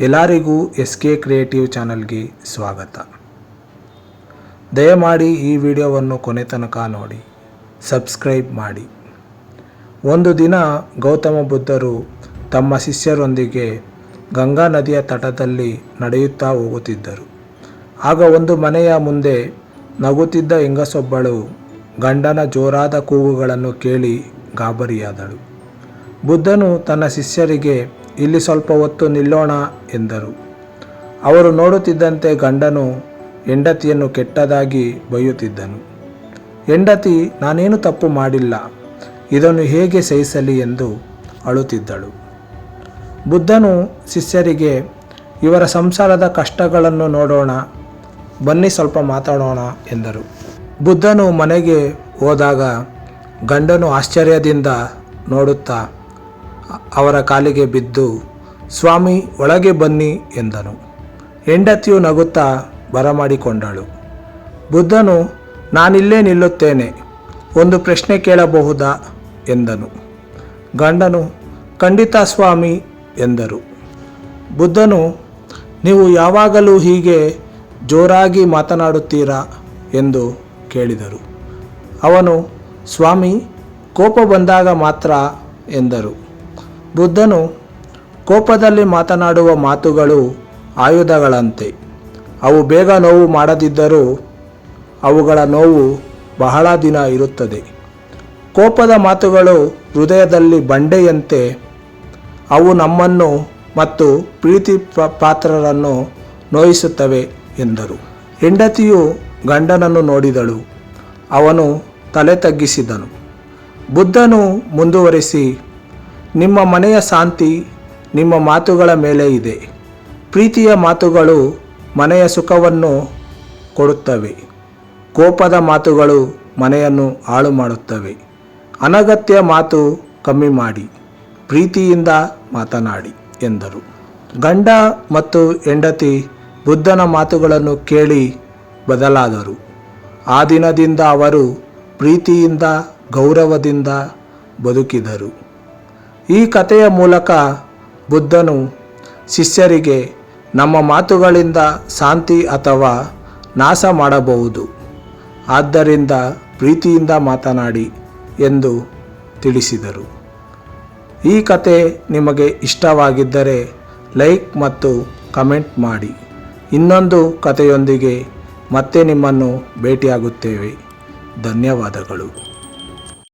ಎಲ್ಲರಿಗೂ S K creative ಚಾನಲ್ಗೆ ಸ್ವಾಗತ. ದಯಮಾಡಿ ಈ ವಿಡಿಯೋವನ್ನು ಕೊನೆ ತನಕ ನೋಡಿ, ಸಬ್ಸ್ಕ್ರೈಬ್ ಮಾಡಿ. ಒಂದು ದಿನ ಗೌತಮ ಬುದ್ಧರು ತಮ್ಮ ಶಿಷ್ಯರೊಂದಿಗೆ ಗಂಗಾ ನದಿಯ ತಟದಲ್ಲಿ ನಡೆಯುತ್ತಾ ಹೋಗುತ್ತಿದ್ದರು. ಆಗ ಒಂದು ಮನೆಯ ಮುಂದೆ ನಗುತ್ತಿದ್ದ ಹೆಂಗಸೊಬ್ಬಳು ಗಂಡನ ಜೋರಾದ ಕೂಗುಗಳನ್ನು ಕೇಳಿ ಗಾಬರಿಯಾದಳು. ಬುದ್ಧನು ತನ್ನ ಶಿಷ್ಯರಿಗೆ ಇಲ್ಲಿ ಸ್ವಲ್ಪ ಹೊತ್ತು ನಿಲ್ಲೋಣ ಎಂದರು. ಅವರು ನೋಡುತ್ತಿದ್ದಂತೆ ಗಂಡನು ಹೆಂಡತಿಯನ್ನು ಕೆಟ್ಟದಾಗಿ ಬೈಯುತ್ತಿದ್ದನು. ಹೆಂಡತಿ, ನಾನೇನು ತಪ್ಪು ಮಾಡಿಲ್ಲ, ಇದನ್ನು ಹೇಗೆ ಸಹಿಸಲಿ ಎಂದು ಅಳುತ್ತಿದ್ದಳು. ಬುದ್ಧನು ಶಿಷ್ಯರಿಗೆ, ಇವರ ಸಂಸಾರದ ಕಷ್ಟಗಳನ್ನು ನೋಡೋಣ, ಬನ್ನಿ ಸ್ವಲ್ಪ ಮಾತಾಡೋಣ ಎಂದರು. ಬುದ್ಧನು ಮನೆಗೆ ಹೋದಾಗ ಗಂಡನು ಆಶ್ಚರ್ಯದಿಂದ ನೋಡುತ್ತಾ ಅವರ ಕಾಲಿಗೆ ಬಿದ್ದು, ಸ್ವಾಮಿ, ಒಳಗೆ ಬನ್ನಿ ಎಂದನು. ಹೆಂಡತಿಯು ನಗುತ್ತಾ ಬರಮಾಡಿಕೊಂಡಳು. ಬುದ್ಧನು, ನಾನಿಲ್ಲೇ ನಿಲ್ಲುತ್ತೇನೆ. ಒಂದು ಪ್ರಶ್ನೆ ಕೇಳಬಹುದಾ? ಎಂದನು. ಗಂಡನು, ಖಂಡಿತ ಸ್ವಾಮಿ ಎಂದರು. ಬುದ್ಧನು, ನೀವು ಯಾವಾಗಲೂ ಹೀಗೆ ಜೋರಾಗಿ ಮಾತನಾಡುತ್ತೀರಾ? ಎಂದು ಕೇಳಿದರು. ಅವನು, ಸ್ವಾಮಿ, ಕೋಪ ಬಂದಾಗ ಮಾತ್ರ ಎಂದರು. ಬುದ್ಧನು ಕೋಪದಲ್ಲಿ ಮಾತನಾಡುವ ಮಾತುಗಳು ಆಯುಧಗಳಂತೆ. ಅವು ಬೇಗ ನೋವು ಮಾಡದಿದ್ದರೂ ಅವುಗಳ ನೋವು ಬಹಳ ದಿನ ಇರುತ್ತದೆ. ಕೋಪದ ಮಾತುಗಳು ಹೃದಯದಲ್ಲಿ ಬಂಡೆಯಂತೆ. ಅವು ನಮ್ಮನ್ನು ಮತ್ತು ಪ್ರೀತಿ ಪಾತ್ರರನ್ನು ನೋಯಿಸುತ್ತವೆ ಎಂದರು. ಹೆಂಡತಿಯು ಗಂಡನನ್ನು ನೋಡಿದಳು. ಅವನು ತಲೆ ತಗ್ಗಿಸಿದನು ಬುದ್ಧನು ಮುಂದುವರಿಸಿ ನಿಮ್ಮ ಮನೆಯ ಶಾಂತಿ ನಿಮ್ಮ ಮಾತುಗಳ ಮೇಲೆ ಇದೆ. ಪ್ರೀತಿಯ ಮಾತುಗಳು ಮನೆಯ ಸುಖವನ್ನು ಕೊಡುತ್ತವೆ. ಕೋಪದ ಮಾತುಗಳು ಮನೆಯನ್ನು ಹಾಳು ಮಾಡುತ್ತವೆ ಅನಗತ್ಯ ಮಾತು ಕಮ್ಮಿ ಮಾಡಿ, ಪ್ರೀತಿಯಿಂದ ಮಾತನಾಡಿ ಎಂದರು. ಗಂಡ ಮತ್ತು ಹೆಂಡತಿ ಬುದ್ಧನ ಮಾತುಗಳನ್ನು ಕೇಳಿ ಬದಲಾದರು. ಆ ದಿನದಿಂದ ಅವರು ಪ್ರೀತಿಯಿಂದ, ಗೌರವದಿಂದ ಬದುಕಿದರು. ಈ ಕಥೆಯ ಮೂಲಕ ಬುದ್ಧನು ಶಿಷ್ಯರಿಗೆ ನಮ್ಮ ಮಾತುಗಳಿಂದ ಶಾಂತಿ ಅಥವಾ ನಾಶ ಮಾಡಬಹುದು. ಆದ್ದರಿಂದ ಪ್ರೀತಿಯಿಂದ ಮಾತನಾಡಿ ಎಂದು ತಿಳಿಸಿದರು. ಈ ಕತೆ ನಿಮಗೆ ಇಷ್ಟವಾಗಿದ್ದರೆ ಲೈಕ್ ಮತ್ತು ಕಮೆಂಟ್ ಮಾಡಿ. ಇನ್ನೊಂದು ಕಥೆಯೊಂದಿಗೆ ಮತ್ತೆ ನಿಮ್ಮನ್ನು ಭೇಟಿಯಾಗುತ್ತೇವೆ. ಧನ್ಯವಾದಗಳು.